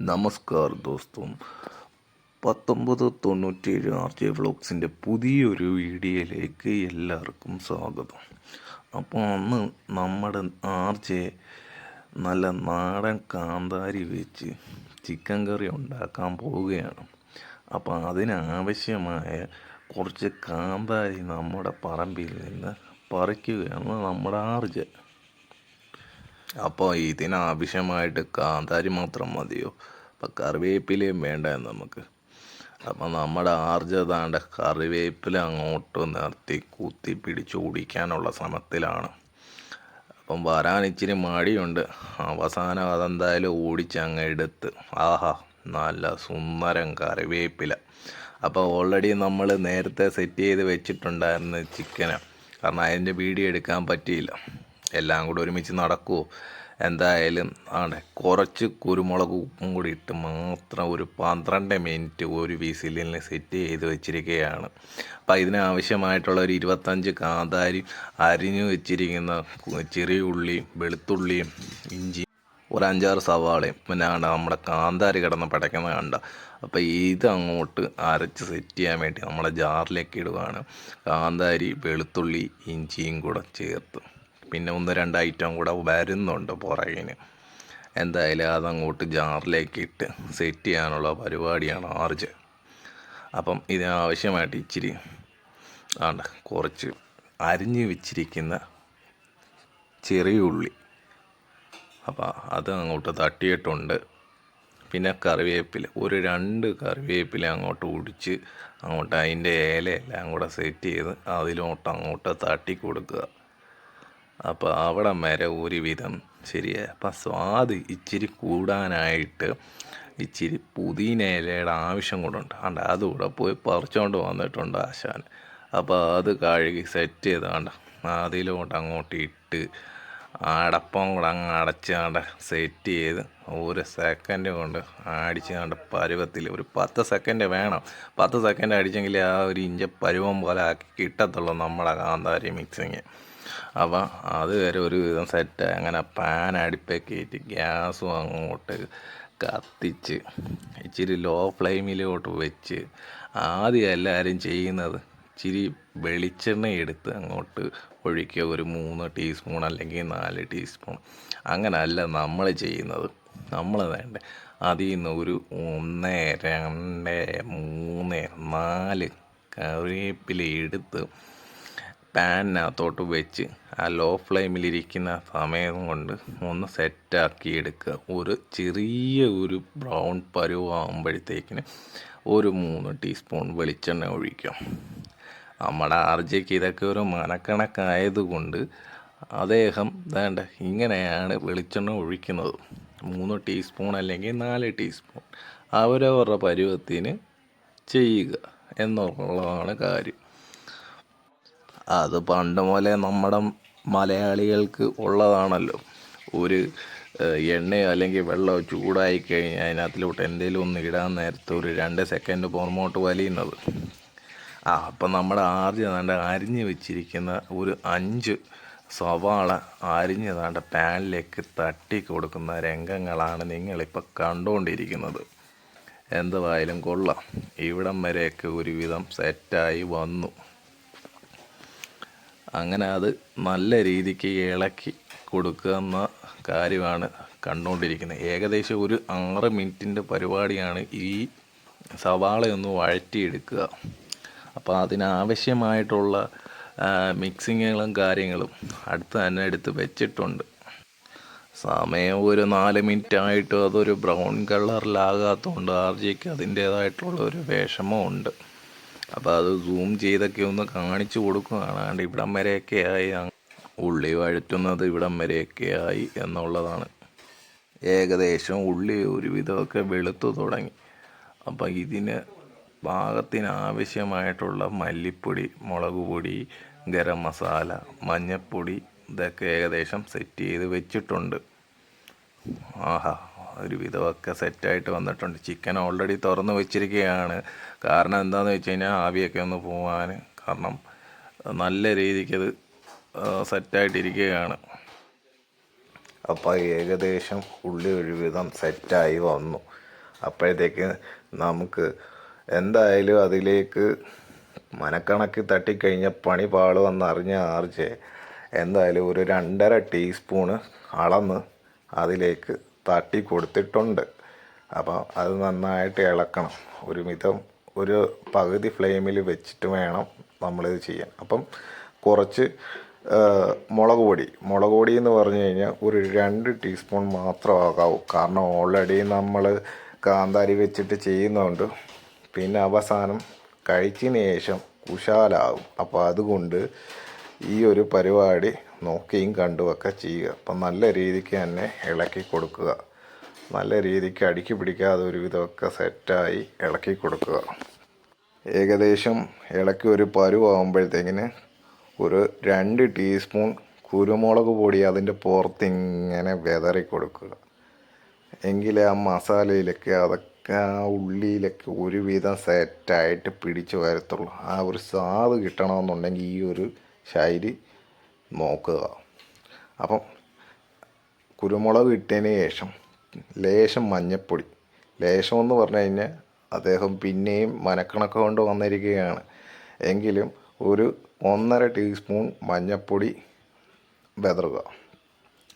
നമസ്കാർ ദോസ്തും. പത്തൊമ്പത് തൊണ്ണൂറ്റേഴ് R J വ്ളോഗ്സിന്റെ പുതിയൊരു വീഡിയോയിലേക്ക് എല്ലാവർക്കും സ്വാഗതം. അപ്പോൾ അന്ന് നമ്മുടെ ആർ ജെ നല്ല നാടൻ കാന്താരി വെച്ച് ചിക്കൻ കറി ഉണ്ടാക്കാൻ പോവുകയാണ്. അപ്പോൾ അതിനാവശ്യമായ കുറച്ച് കാന്താരി നമ്മുടെ പറമ്പിൽ നിന്ന് പറിക്കുകയാണ് നമ്മുടെ ആർ ജെ അപ്പോൾ ഇതിനാവശ്യമായിട്ട് കാന്താരി മാത്രം മതിയോ? അപ്പം കറിവേപ്പിലയും വേണ്ട നമുക്ക്. അപ്പം നമ്മുടെ ആർജതാണ്ട് കറിവേപ്പില അങ്ങോട്ട് നിർത്തി കുത്തി പിടിച്ച് ഓടിക്കാനുള്ള ശ്രമത്തിലാണ്. അപ്പം വരാൻ ഇച്ചിരി മടിയുണ്ട്. അവസാനം അതെന്തായാലും ഓടിച്ച് അങ്ങ് എടുത്ത്. ആഹാ നല്ല സുന്ദരം കറിവേപ്പില. അപ്പോൾ ഓൾറെഡി നമ്മൾ നേരത്തെ സെറ്റ് ചെയ്ത് വെച്ചിട്ടുണ്ടായിരുന്നു ചിക്കന്. കാരണം അതിന്റെ വീഡിയോ എടുക്കാൻ പറ്റിയില്ല. എല്ലാം കൂടി ഒരുമിച്ച് നടക്കുമോ എന്തായാലും ആണ്. കുറച്ച് കുരുമുളക് ഉപ്പും കൂടി ഇട്ട് മാത്രം ഒരു പന്ത്രണ്ട് മിനിറ്റ് ഒരു വിസിലിൽ സെറ്റ് ചെയ്ത് വെച്ചിരിക്കുകയാണ്. അപ്പോൾ ഇതിനാവശ്യമായിട്ടുള്ള ഒരു ഇരുപത്തഞ്ച് കാന്താരി അരിഞ്ഞു വെച്ചിരിക്കുന്ന ചെറിയ ഉള്ളിയും വെളുത്തുള്ളിയും ഇഞ്ചി ഒരു അഞ്ചാറ് സവാളയും. പിന്നെ നമ്മുടെ കാന്താരി കിടന്ന് പടയ്ക്കുന്ന കണ്ട? അപ്പോൾ ഇത് അങ്ങോട്ട് അരച്ച് സെറ്റ് ചെയ്യാൻ വേണ്ടി നമ്മളെ ജാറിലേക്ക് ഇടുകയാണ് കാന്താരി വെളുത്തുള്ളി ഇഞ്ചിയും കൂടെ ചേർത്ത്. പിന്നെ ഒന്ന് രണ്ട് ഐറ്റം കൂടെ വരുന്നുണ്ട് പുറകിന്. എന്തായാലും അതങ്ങോട്ട് ജാറിലേക്ക് ഇട്ട് സെറ്റ് ചെയ്യാനുള്ള പരിപാടിയാണ് ആർജ്. അപ്പം ഇതിനാവശ്യമായിട്ട് ഇച്ചിരി ആണ് കുറച്ച് അരിഞ്ഞു വെച്ചിരിക്കുന്ന ചെറിയ ഉള്ളി. അപ്പോൾ അത് അങ്ങോട്ട് തട്ടിയിട്ടുണ്ട്. പിന്നെ കറിവേപ്പില ഒരു രണ്ട് കറിവേപ്പില അങ്ങോട്ട് ഒടിച്ച് അങ്ങോട്ട് അതിന്റെ ഇലയെല്ലാം കൂടെ സെറ്റ് ചെയ്ത് അതിലോട്ട് അങ്ങോട്ട് തട്ടി കൊടുക്കുക. അപ്പോൾ അവിടെ വരെ ഒരുവിധം ശരിയായി അപ്പം സ്വാദ് ഇച്ചിരി കൂടാനായിട്ട് ഇച്ചിരി പുതിന ഇലയുടെ ആവശ്യം കൂടുണ്ട് അണ്ട് അതുകൂടെ പോയി പറിച്ചുകൊണ്ട് വന്നിട്ടുണ്ട് ആശാൻ. അപ്പോൾ അത് കഴുകി സെറ്റ് ചെയ്താണ്ട് അതിലോട്ട് അങ്ങോട്ട് ഇട്ട് അടപ്പം കൂടെ അങ്ങ് അടച്ചാണ്ട് സെറ്റ് ചെയ്ത് ഒരു സെക്കൻഡ് കൊണ്ട് അടിച്ചാണ്ട് പരുവത്തിൽ ഒരു പത്ത് സെക്കൻഡ് വേണം. പത്ത് സെക്കൻഡ് അടിച്ചെങ്കിൽ ആ ഒരു ഇഞ്ച പരുവം പോലെ ആക്കി കിട്ടത്തുള്ളൂ നമ്മുടെ കാന്താരി മിക്സിങ് അപ്പം അത് വരെ ഒരു വിധം സെറ്റായി അങ്ങനെ പാൻ അടുപ്പേ കയറ്റി ഗ്യാസും അങ്ങോട്ട് കത്തിച്ച് ഇച്ചിരി ലോ ഫ്ലെയിമിലോട്ട് വെച്ച് ആദ്യം എല്ലാവരും ചെയ്യുന്നത് ഇച്ചിരി വെളിച്ചെണ്ണ എടുത്ത് അങ്ങോട്ട് ഒഴിക്കുക. ഒരു മൂന്ന് ടീസ്പൂൺ അല്ലെങ്കിൽ നാല് ടീസ്പൂൺ അങ്ങനല്ല നമ്മൾ ചെയ്യുന്നത്. നമ്മൾ വേണ്ട അതിൽ നിന്ന് ഒരു ഒന്ന് രണ്ട് മൂന്ന് നാല് കറിവേപ്പില എടുത്ത് പാനിനകത്തോട്ട് വെച്ച് ആ ലോ ഫ്ലെയിമിലിരിക്കുന്ന സമയം കൊണ്ട് ഒന്ന് സെറ്റാക്കി എടുക്കുക. ഒരു ചെറിയ ഒരു ബ്രൗൺ പരുവാകുമ്പോഴത്തേക്കിന് ഒരു മൂന്ന് ടീസ്പൂൺ വെളിച്ചെണ്ണ ഒഴിക്കുക നമ്മുടെ ആർജയ്ക്ക് ഇതൊക്കെ ഒരു മനക്കണക്കായതുകൊണ്ട് അദ്ദേഹം വേണ്ട ഇങ്ങനെയാണ് വെളിച്ചെണ്ണ ഒഴിക്കുന്നത്. മൂന്ന് ടീസ്പൂൺ അല്ലെങ്കിൽ നാല് ടീസ്പൂൺ അവരവരുടെ പരുവത്തിന് ചെയ്യുക എന്നുള്ളതാണ് കാര്യം. അത് പണ്ട് മുതലേ നമ്മുടെ മലയാളികൾക്ക് ഉള്ളതാണല്ലോ. ഒരു എണ്ണയോ അല്ലെങ്കിൽ വെള്ളമോ ചൂടായി കഴിഞ്ഞാൽ അതിനകത്തിലോട്ട് എന്തെങ്കിലും ഒന്ന് ഇടാൻ നേരത്തെ ഒരു രണ്ട് സെക്കൻഡ് പുറമോട്ട് വലിയുന്നത്. ആ അപ്പം നമ്മുടെ ആദ്യം അരിഞ്ഞ് വെച്ചിരിക്കുന്ന ഒരു അഞ്ച് സവാള അരിഞ്ഞതാണ്ട് പാനിലേക്ക് തട്ടി കൊടുക്കുന്ന രംഗങ്ങളാണ് നിങ്ങളിപ്പോൾ കണ്ടുകൊണ്ടിരിക്കുന്നത് എന്തുവായാലും കൊള്ളാം. ഇവിടം വരെയൊക്കെ ഒരുവിധം സെറ്റായി വന്നു. അങ്ങനെ അത് നല്ല രീതിക്ക് ഇളക്കി കൊടുക്കുന്ന കാര്യമാണ് കണ്ടുകൊണ്ടിരിക്കുന്നത്. ഏകദേശം ഒരു ആറ് മിനിറ്റിന്റെ പരിപാടിയാണ് ഈ സവാളയൊന്ന് വഴറ്റിയെടുക്കുക. അപ്പോൾ അതിനാവശ്യമായിട്ടുള്ള മിക്സിങ്ങുകളും കാര്യങ്ങളും അടുത്ത് തന്നെ എടുത്ത് വെച്ചിട്ടുണ്ട്. സമയം ഒരു നാല് മിനിറ്റ് ആയിട്ടും അതൊരു ബ്രൗൺ കളറിലാകാത്തതുകൊണ്ട് ആർജിക്ക് അതിന്റേതായിട്ടുള്ള ഒരു വിഷമമുണ്ട്. അപ്പോൾ അത് സൂം ചെയ്തൊക്കെ ഒന്ന് കാണിച്ചു കൊടുക്കുകയാണ് ഇവിടം വരെയൊക്കെ ആയി. ഉള്ളി വഴറ്റുന്നത് ഇവിടം വരെയൊക്കെ ആയി എന്നുള്ളതാണ്. ഏകദേശം ഉള്ളി ഒരുവിധമൊക്കെ വെളുത്തു തുടങ്ങി. അപ്പം ഇതിന് പാകത്തിന് ആവശ്യമായിട്ടുള്ള മല്ലിപ്പൊടി മുളക് പൊടി ഗരം മസാല മഞ്ഞൾപ്പൊടി ഇതൊക്കെ ഏകദേശം സെറ്റ് ചെയ്ത് വെച്ചിട്ടുണ്ട്. ആഹാ. ഒരു വിധമൊക്കെ സെറ്റായിട്ട് വന്നിട്ടുണ്ട്. ചിക്കൻ ഓൾറെഡി തുറന്ന് വെച്ചിരിക്കുകയാണ്. കാരണം എന്താണെന്ന് വെച്ച് കഴിഞ്ഞാൽ ആവിയൊക്കെ ഒന്ന് പോകാൻ കാരണം നല്ല രീതിക്കത് സെറ്റായിട്ടിരിക്കുകയാണ്. അപ്പോൾ ഏകദേശം ഉള്ളി ഒരുവിധം സെറ്റായി വന്നു. അപ്പോഴത്തേക്ക് നമുക്ക് എന്തായാലും അതിലേക്ക് മനക്കണക്കി തട്ടിക്കഴിഞ്ഞ പണി പാളുവെന്ന് അറിഞ്ഞ ആർജെ എന്തായാലും ഒരു രണ്ടര ടീസ്പൂണ് അളന്ന് അതിലേക്ക് തട്ടി കൊടുത്തിട്ടുണ്ട്. അപ്പോൾ അത് നന്നായിട്ട് ഇളക്കണം. ഒരു മിതം ഒരു പകുതി ഫ്ലെയിമിൽ വെച്ചിട്ട് വേണം നമ്മളിത് ചെയ്യാൻ. അപ്പം കുറച്ച് മുളക് പൊടി. മുളക് പൊടി എന്ന് പറഞ്ഞു കഴിഞ്ഞാൽ ഒരു രണ്ട് ടീസ്പൂൺ മാത്രമാകാവൂ കാരണം ഓൾറെഡി നമ്മൾ കാന്താരി വെച്ചിട്ട് ചെയ്യുന്നതുകൊണ്ട് പിന്നെ അവസാനം കഴിച്ചതിന് ശേഷം കുശാലാവും. അപ്പോൾ അതുകൊണ്ട് ഈ ഒരു പരിപാടി നോക്കിയും കണ്ടുമൊക്കെ ചെയ്യുക. അപ്പം നല്ല രീതിക്ക് തന്നെ ഇളക്കി കൊടുക്കുക. നല്ല രീതിക്ക് അടുക്കി പിടിക്കാതെ ഒരു വിധമൊക്കെ സെറ്റായി ഇളക്കി കൊടുക്കുക. ഏകദേശം ഇളക്കി ഒരു പരുവാകുമ്പോഴത്തേക്കിന് ഒരു രണ്ട് ടീസ്പൂൺ കുരുമുളക് പൊടി അതിന്റെ പുറത്ത് ഇങ്ങനെ വിതറി കൊടുക്കുക. എങ്കിലേ ആ മസാലയിലൊക്കെ അതൊക്കെ ആ ഉള്ളിയിലൊക്കെ ഒരുവിധം സെറ്റായിട്ട് പിടിച്ചു വരത്തുള്ളൂ. ആ ഒരു സ്വാദ് കിട്ടണമെന്നുണ്ടെങ്കിൽ ഈ ഒരു ശൈലി നോക്കുക. അപ്പം കുരുമുളക് ഇട്ടതിന് ശേഷം ലേശം മഞ്ഞപ്പൊടി. ലേശം എന്ന് പറഞ്ഞു കഴിഞ്ഞാൽ അദ്ദേഹം പിന്നെയും മനക്കണക്ക് കൊണ്ട് വന്നിരിക്കുകയാണ്. എങ്കിലും ഒരു ഒന്നര ടീസ്പൂൺ മഞ്ഞപ്പൊടി വിതറുക.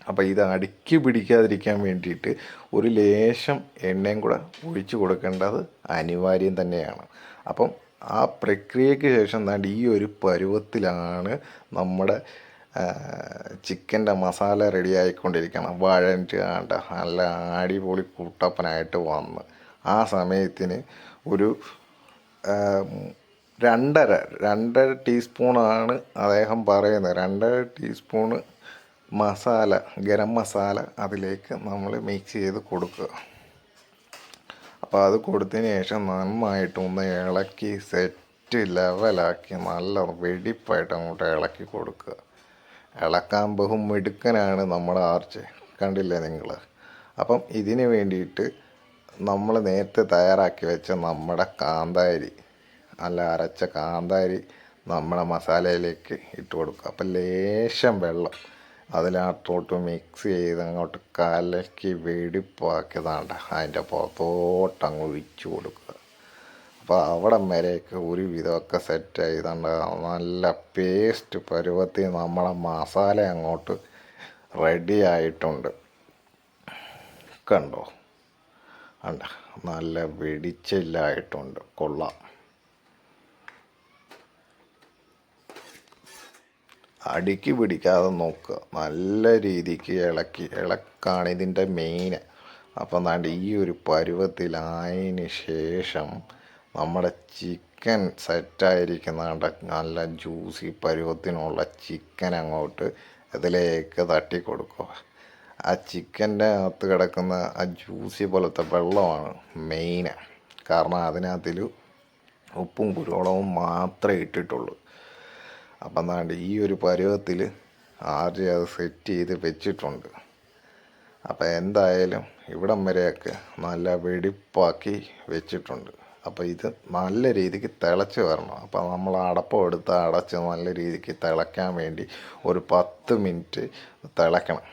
അപ്പോൾ ഇത് അടുക്കി പിടിക്കാതിരിക്കാൻ വേണ്ടിയിട്ട് ഒരു ലേശം എണ്ണയും കൂടെ ഒഴിച്ചു കൊടുക്കേണ്ടത് അനിവാര്യം തന്നെയാണ്. അപ്പം ആ പ്രക്രിയയ്ക്ക് ശേഷം ദാണ്ട് ഈ ഒരു പരുവത്തിലാണ് നമ്മുടെ ചിക്കന്റെ മസാല റെഡി ആയിക്കൊണ്ടിരിക്കണം വഴഞ്ഞിട്ട് ആണ്ട നല്ല അടിപൊളി കൂട്ടപ്പനായിട്ട് വന്ന്. ആ സമയത്തിന് ഒരു രണ്ടര രണ്ടര ടീസ്പൂണാണ് അദ്ദേഹം പറയുന്നത്. രണ്ടര ടീസ്പൂണ് മസാല ഗരം മസാല അതിലേക്ക് നമ്മൾ മിക്സ് ചെയ്ത് കൊടുക്കുക. അപ്പോൾ അത് കൊടുത്തതിന് ശേഷം നന്നായിട്ട് ഒന്ന് ഇളക്കി സെറ്റ് ലെവലാക്കി നല്ല വെടിപ്പായിട്ട് അങ്ങോട്ട് ഇളക്കി കൊടുക്കുക. ഇളക്കാൻ ബഹും മിടുക്കനാണ് നമ്മുടെ ആർച്ച്. കണ്ടില്ലേ നിങ്ങൾ അപ്പം ഇതിന് വേണ്ടിയിട്ട് നമ്മൾ നേരത്തെ തയ്യാറാക്കി വെച്ച നമ്മുടെ കാന്താരി അല്ല അരച്ച കാന്താരി നമ്മുടെ മസാലയിലേക്ക് ഇട്ട് കൊടുക്കുക. അപ്പം ലേശം വെള്ളം അതിനകത്തോട്ട് മിക്സ് ചെയ്ത് അങ്ങോട്ട് കലക്കി വെടിപ്പാക്കിയതാണ്ട അതിന്റെ പുറത്തോട്ട് അങ്ങ് ഒഴിച്ചു കൊടുക്കുക. അപ്പോൾ അവിടെ വരെയൊക്കെ ഒരു വിധമൊക്കെ സെറ്റ് ചെയ്തുകൊണ്ട് നല്ല പേസ്റ്റ് പരുവത്തിൽ നമ്മളെ മസാല അങ്ങോട്ട് റെഡി ആയിട്ടുണ്ട്. കണ്ടോ? അണ്ട നല്ല വെടിച്ചില്ലായിട്ടുണ്ട്. കൊള്ളാം. അടുക്കി പിടിക്കാതെ നോക്കുക നല്ല രീതിക്ക് ഇളക്കി. ഇളക്കാണ് ഇതിന്റെ മെയിൻ അപ്പം ദാണ്ട് ഈ ഒരു പരുവത്തിലായതിന് ശേഷം നമ്മുടെ ചിക്കൻ സെറ്റായിരിക്കുന്ന കണ്ട നല്ല ജ്യൂസി പരുവത്തിനുള്ള ചിക്കൻ അങ്ങോട്ട് ഇതിലേക്ക് തട്ടി കൊടുക്കുക. ആ ചിക്കന്റെ അകത്ത് കിടക്കുന്ന ആ ജ്യൂസി പോലത്തെ വെള്ളമാണ് മെയിൻ കാരണം അതിനകത്തിൽ ഉപ്പും കുരുമുളകും മാത്രമേ ഇട്ടിട്ടുള്ളൂ. അപ്പം എന്താണ്ട് ഈ ഒരു പരുവത്തിൽ ആദ്യം അത് സെറ്റ് ചെയ്ത് വെച്ചിട്ടുണ്ട്. അപ്പം എന്തായാലും ഇവിടം വരെയൊക്കെ നല്ല വെടിപ്പാക്കി വെച്ചിട്ടുണ്ട്. അപ്പോൾ ഇത് നല്ല രീതിക്ക് തിളച്ച് വരണം. അപ്പോൾ നമ്മൾ അടപ്പം എടുത്ത് അടച്ച് നല്ല രീതിക്ക് തിളയ്ക്കാൻ വേണ്ടി ഒരു പത്ത് മിനിറ്റ് തിളയ്ക്കണം.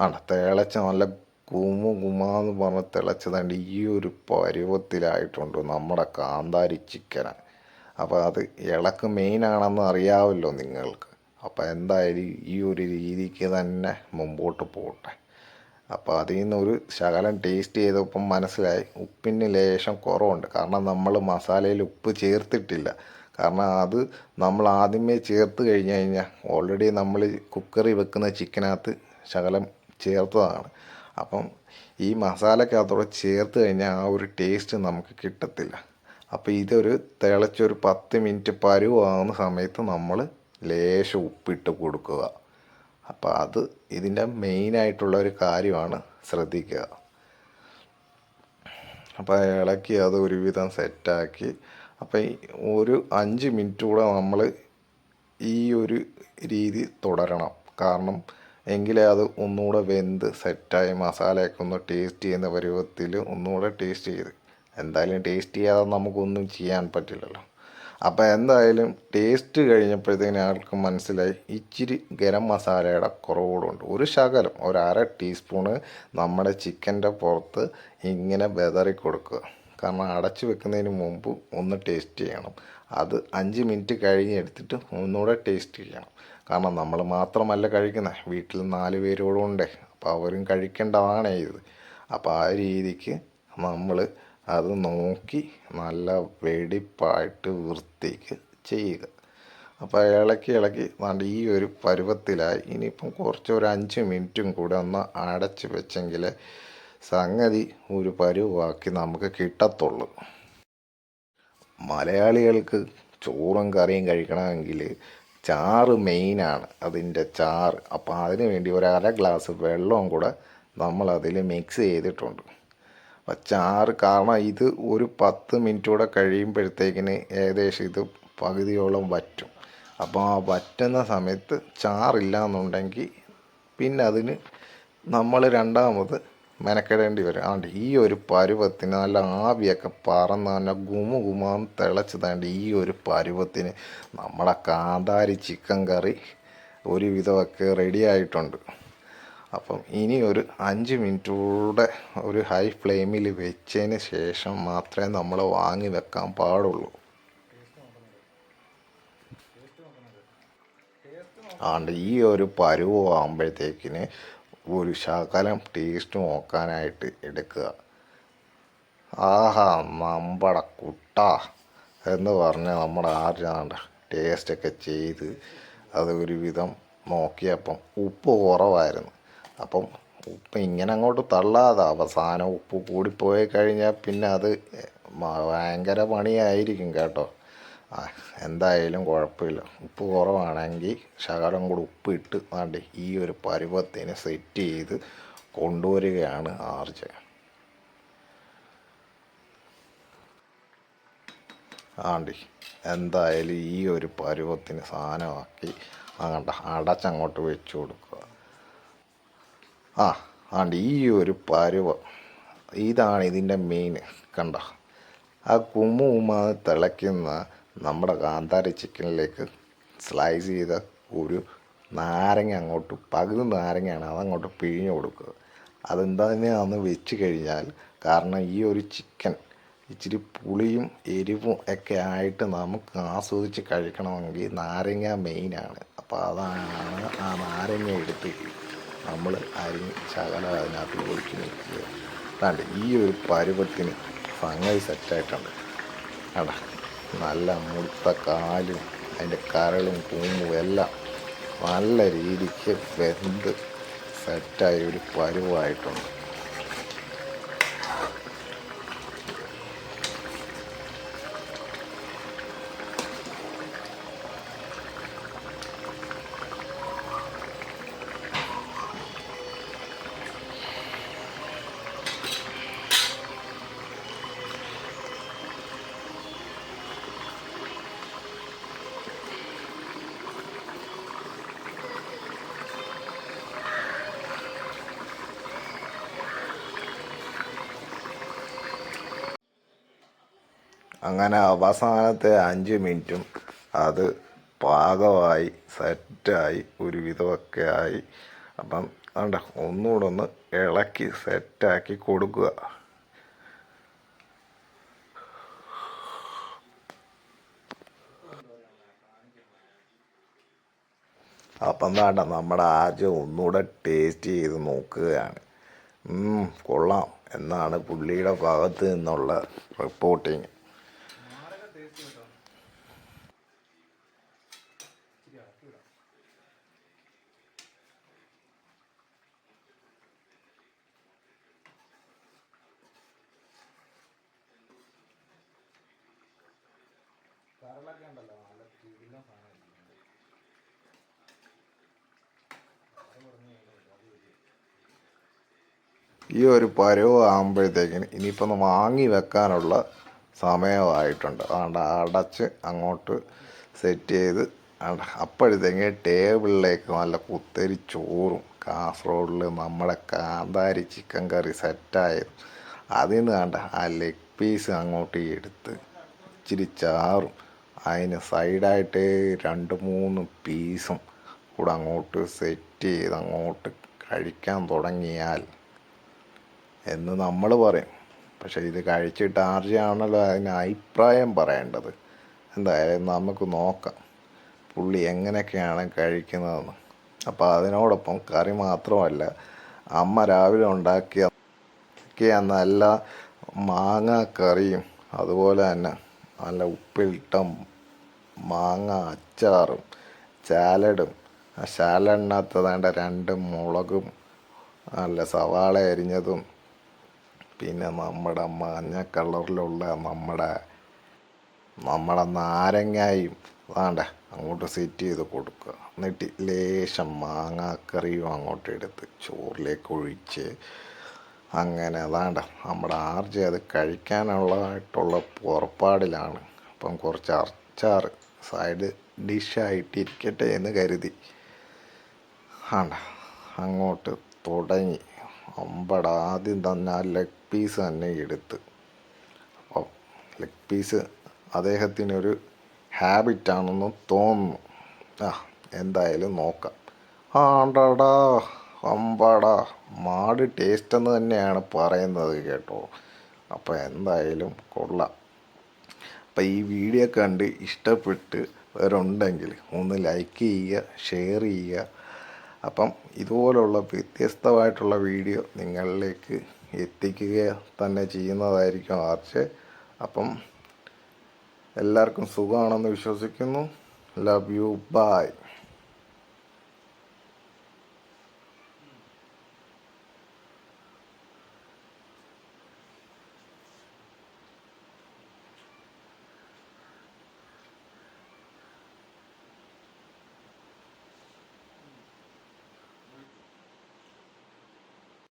ആണ്? തിളച്ച് നല്ല കുമു കുമാന്ന് പറഞ്ഞ് തിളച്ചതാണ്ട് ഈ ഒരു പരുവത്തിലായിട്ടുണ്ട് നമ്മുടെ കാന്താരി ചിക്കന് അപ്പോൾ അത് ഇളക്ക് മെയിനാണെന്ന് അറിയാമല്ലോ നിങ്ങൾക്ക്. അപ്പോൾ എന്തായാലും ഈ ഒരു രീതിക്ക് തന്നെ മുമ്പോട്ട് പോകട്ടെ അപ്പോൾ അതിൽ നിന്ന് ഒരു ശകലം ടേസ്റ്റ് ചെയ്തപ്പം മനസ്സിലായി. ഉപ്പിന് ലേശം കുറവുണ്ട്. കാരണം നമ്മൾ മസാലയിൽ ഉപ്പ് ചേർത്തിട്ടില്ല. കാരണം അത് നമ്മൾ ആദ്യമേ ചേർത്ത് കഴിഞ്ഞ് കഴിഞ്ഞാൽ ഓൾറെഡി നമ്മൾ കുക്കറി വെക്കുന്ന ചിക്കനകത്ത് ശകലം ചേർത്തതാണ്. അപ്പം ഈ മസാലക്കകത്തോടെ ചേർത്ത് കഴിഞ്ഞാൽ ആ ഒരു ടേസ്റ്റ് നമുക്ക് കിട്ടത്തില്ല. അപ്പോൾ ഇതൊരു തിളച്ചൊരു പത്ത് മിനിറ്റ് പരുവാകുന്ന സമയത്ത് നമ്മൾ ലേശം ഉപ്പിട്ട് കൊടുക്കുക. അപ്പോൾ അത് ഇതിന്റെ മെയിനായിട്ടുള്ള ഒരു കാര്യമാണ് ശ്രദ്ധിക്കുക. അപ്പോൾ ഇളക്കി അത് ഒരുവിധം സെറ്റാക്കി. അപ്പോൾ ഈ ഒരു അഞ്ച് മിനിറ്റ് കൂടെ നമ്മൾ ഈ ഒരു രീതി തുടരണം. കാരണം എങ്കിലേ അത് ഒന്നുകൂടെ വെന്ത് സെറ്റായി മസാലയൊക്കെ ഒന്ന് ടേസ്റ്റ് ചെയ്യുന്ന പരുവത്തിൽ ഒന്നുകൂടെ ടേസ്റ്റ് ചെയ്ത്. എന്തായാലും ടേസ്റ്റ് ചെയ്യാതെ നമുക്കൊന്നും ചെയ്യാൻ പറ്റില്ലല്ലോ. അപ്പോൾ എന്തായാലും ടേസ്റ്റ് കഴിഞ്ഞപ്പോഴത്തേന് ആൾക്ക് മനസ്സിലായി. ഇച്ചിരി ഗരം മസാലയുടെ കുറവുകളുണ്ട്. ഒരു ശകലം ഒരു അര ടീസ്പൂണ് നമ്മുടെ ചിക്കന്റെ പുറത്ത് ഇങ്ങനെ ബെതറി കൊടുക്കുക. കാരണം അടച്ചു വെക്കുന്നതിന് മുമ്പ് ഒന്ന് ടേസ്റ്റ് ചെയ്യണം. അത് അഞ്ച് മിനിറ്റ് കഴിഞ്ഞ് എടുത്തിട്ട് ഒന്നുകൂടെ ടേസ്റ്റ് ചെയ്യണം. കാരണം നമ്മൾ മാത്രമല്ല കഴിക്കുന്നത്. വീട്ടിൽ നാല് പേരോടും ഉണ്ടേ. അപ്പോൾ അവരും കഴിക്കേണ്ടതാണ് ഇത്. അപ്പോൾ ആ രീതിക്ക് നമ്മൾ അത് നോക്കി നല്ല വെടിപ്പായിട്ട് വൃത്തിക്ക് ചെയ്യുക. അപ്പോൾ ഇളക്കി ഇളക്കി നല്ല ഈ ഒരു പരുവത്തിലായി. ഇനിയിപ്പം കുറച്ച് ഒരു അഞ്ച് മിനിറ്റും കൂടെ ഒന്ന് അടച്ച് വെച്ചെങ്കിൽ സംഗതി ഒരു പരുവാക്കി നമുക്ക് കിട്ടത്തുള്ളൂ. മലയാളികൾക്ക് ചോറും കറിയും കഴിക്കണമെങ്കിൽ ചാറ് മെയിനാണ് അതിന്റെ ചാറ്. അപ്പോൾ അതിന് വേണ്ടി ഒരു അര ഗ്ലാസ് വെള്ളവും കൂടെ നമ്മളതിൽ മിക്സ് ചെയ്തിട്ടുണ്ട്. ചാറ് കാരണം ഇത് ഒരു പത്ത് മിനിറ്റ് കൂടെ കഴിയുമ്പോഴത്തേക്കിന് ഏകദേശം ഇത് പകുതിയോളം വറ്റും. അപ്പോൾ ആ വറ്റുന്ന സമയത്ത് ചാറില്ല എന്നുണ്ടെങ്കിൽ പിന്നെ അതിന് നമ്മൾ രണ്ടാമത് മെനക്കെടേണ്ടി വരും. അതുകൊണ്ട് ഈ ഒരു പരുവത്തിന് നല്ല ആവിയൊക്കെ പറന്ന് തന്നെ ഗുമു ഗുമാന്ന് തിളച്ച് താണ്ട് ഈ ഒരു പരുവത്തിന് നമ്മുടെ കാന്താരി ചിക്കൻ കറി ഒരുവിധമൊക്കെ റെഡി ആയിട്ടുണ്ട്. അപ്പം ഇനി ഒരു അഞ്ച് മിനിറ്റൂടെ ഒരു ഹൈ ഫ്ലെയിമിൽ വെച്ചതിന് ശേഷം മാത്രമേ നമ്മൾ വാങ്ങി വെക്കാൻ പാടുള്ളൂ. ആണ്ട് ഈ ഒരു പരുവം ആകുമ്പോഴത്തേക്കിന് ഒരു ശകലം ടേസ്റ്റ് നോക്കാനായിട്ട് എടുക്കുക. ആഹാ നമ്മടെ കുട്ട എന്ന് പറഞ്ഞ് നമ്മുടെ ആരാണ്ട് ടേസ്റ്റൊക്കെ ചെയ്ത് അത് ഒരുവിധം നോക്കിയപ്പം ഉപ്പ് കുറവായിരുന്നു. അപ്പം ഉപ്പ് ഇങ്ങനെ അങ്ങോട്ട് തള്ളാതെ. അവസാനം ഉപ്പ് കൂടിപ്പോയി കഴിഞ്ഞാൽ പിന്നെ അത് ഭയങ്കര പണിയായിരിക്കും കേട്ടോ. ആ എന്തായാലും കുഴപ്പമില്ല. ഉപ്പ് കുറവാണെങ്കിൽ ശകലം കൂടി ഉപ്പ് ഇട്ട് വേണ്ട ഈ ഒരു പരുവത്തിന് സെറ്റ് ചെയ്ത് കൊണ്ടുവരികയാണ് ആർജ. ആണ്ടി എന്തായാലും ഈ ഒരു പരുവത്തിന് സാധനമാക്കി അങ്ങോട്ട് അടച്ചങ്ങോട്ട് വെച്ചു കൊടുക്കുക. ആ ആണ്ട് ഈ ഒരു പരുവം. ഇതാണ് ഇതിന്റെ മെയിൻ കണ്ട. ആ കുമ്മു ഉമ്മാന്ന് തിളയ്ക്കുന്ന നമ്മുടെ കാന്താരി ചിക്കനിലേക്ക് സ്ലൈസ് ചെയ്ത ഒരു നാരങ്ങ അങ്ങോട്ട് പകുതി നാരങ്ങയാണ് അതങ്ങോട്ട് പിഴിഞ്ഞു കൊടുക്കുക. അതെന്താണെന്ന് വെച്ച് കഴിഞ്ഞാൽ കാരണം ഈ ഒരു ചിക്കൻ ഇച്ചിരി പുളിയും എരിവും ഒക്കെ ആയിട്ട് നമുക്ക് ആസ്വദിച്ച് കഴിക്കണമെങ്കിൽ നാരങ്ങ മെയിനാണ് അപ്പോൾ അതാണ് ആ നാരങ്ങ എടുത്ത് നമ്മൾ ആരും ശകല അതിനകത്ത് നിൽക്കുക അതാണ്ട് ഈ ഒരു പരുവത്തിന് സംഗതി സെറ്റായിട്ടുണ്ട്. കണ്ട നല്ല മുഴുത്ത കാലും അതിന്റെ കരളും കൂമ്പും എല്ലാം നല്ല രീതിക്ക് വെന്ത് സെറ്റായ ഒരു പരുവായിട്ടുണ്ട്. അങ്ങനെ അവസാനത്തെ അഞ്ച് മിനിറ്റും അത് പാകമായി സെറ്റായി ഒരു വിധമൊക്കെ ആയി. അപ്പം വേണ്ട ഒന്നുകൂടെ ഒന്ന് ഇളക്കി സെറ്റാക്കി കൊടുക്കുക. അപ്പം വേണ്ട നമ്മുടെ ആദ്യം ഒന്നുകൂടെ ടേസ്റ്റ് ചെയ്ത് നോക്കുകയാണ്. കൊള്ളാം. എന്നാണ് പുള്ളിയുടെ ഭാഗത്ത് നിന്നുള്ള റിപ്പോർട്ടിങ്. ഈ ഒരു പരുവ് ആകുമ്പോഴത്തേക്കിന് ഇനിയിപ്പോൾ വാങ്ങി വെക്കാനുള്ള സമയമായിട്ടുണ്ട്. അതുകൊണ്ട് അടച്ച് അങ്ങോട്ട് സെറ്റ് ചെയ്ത് അപ്പോഴത്തേക്ക് ടേബിളിലേക്ക് നല്ല കുത്തരി ചോറും കാസർഗോഡിൽ നമ്മുടെ കാന്താരി ചിക്കൻ കറി സെറ്റായത് അതിൽ നിന്ന് കണ്ട ആ ലെഗ് പീസ് അങ്ങോട്ട് എടുത്ത് ഇച്ചിരി ചാറും അതിന് സൈഡായിട്ട് രണ്ട് മൂന്ന് പീസും കൂടെ അങ്ങോട്ട് സെറ്റ് ചെയ്ത് അങ്ങോട്ട് കഴിക്കാൻ തുടങ്ങിയാൽ എന്ന് നമ്മൾ പറയും. പക്ഷേ ഇത് കഴിച്ചിട്ട് ആർജയാണല്ലോ അതിന് അഭിപ്രായം പറയേണ്ടത്. എന്തായാലും നമുക്ക് നോക്കാം. പുള്ളി എങ്ങനെയൊക്കെയാണ് കഴിക്കുന്നതെന്ന്. അപ്പോൾ അതിനോടൊപ്പം കറി മാത്രമല്ല അമ്മ രാവിലെ ഉണ്ടാക്കിയ നല്ല മാങ്ങ കറിയും അതുപോലെ തന്നെ നല്ല ഉപ്പിലിട്ട മാങ്ങ അച്ചാറും ചാലടും ആ വേണ്ട രണ്ട് മുളകും നല്ല സവാള അരിഞ്ഞതും പിന്നെ നമ്മുടെ മഞ്ഞ കളറിലുള്ള നമ്മുടെ നമ്മുടെ നാരങ്ങായും വേണ്ട അങ്ങോട്ട് സെറ്റ് ചെയ്ത് കൊടുക്കുക. എന്നിട്ട് ലേശം മാങ്ങാക്കറിയും അങ്ങോട്ട് എടുത്ത് ചോറിലേക്ക് ഒഴിച്ച് അങ്ങനെ വേണ്ട നമ്മുടെ ആർജി അത് കഴിക്കാനുള്ളതായിട്ടുള്ള പുറപ്പാടിലാണ്. അപ്പം കുറച്ച് അച്ചാർ സൈഡ് ഡിഷായിട്ടിരിക്കട്ടെ എന്ന് കരുതി. ആണ്ട അങ്ങോട്ട് തുടങ്ങി. അമ്പട ആദ്യം തന്നെ ആ ലെഗ് പീസ് തന്നെ എടുത്ത്. അപ്പോൾ ലെഗ് പീസ് അദ്ദേഹത്തിനൊരു ഹാബിറ്റാണെന്ന് തോന്നുന്നു. ആ എന്തായാലും നോക്കാം. ആണ്ടടാ അമ്പടാ മാട് ടേസ്റ്റ് എന്ന് തന്നെയാണ് പറയുന്നത് കേട്ടോ. അപ്പോൾ എന്തായാലും കൊള്ളാം. അപ്പം ഈ വീഡിയോ കണ്ട് ഇഷ്ടപ്പെട്ട് വരുണ്ടെങ്കിൽ ഒന്ന് ലൈക്ക് ചെയ്യുക ഷെയർ ചെയ്യുക. അപ്പം ഇതുപോലുള്ള വ്യത്യസ്തമായിട്ടുള്ള വീഡിയോ നിങ്ങളിലേക്ക് എത്തിക്കുക തന്നെ ചെയ്യുന്നതായിരിക്കും ആർച്ച്. അപ്പം എല്ലാവർക്കും സുഖമാണെന്ന് വിശ്വസിക്കുന്നു. Love you by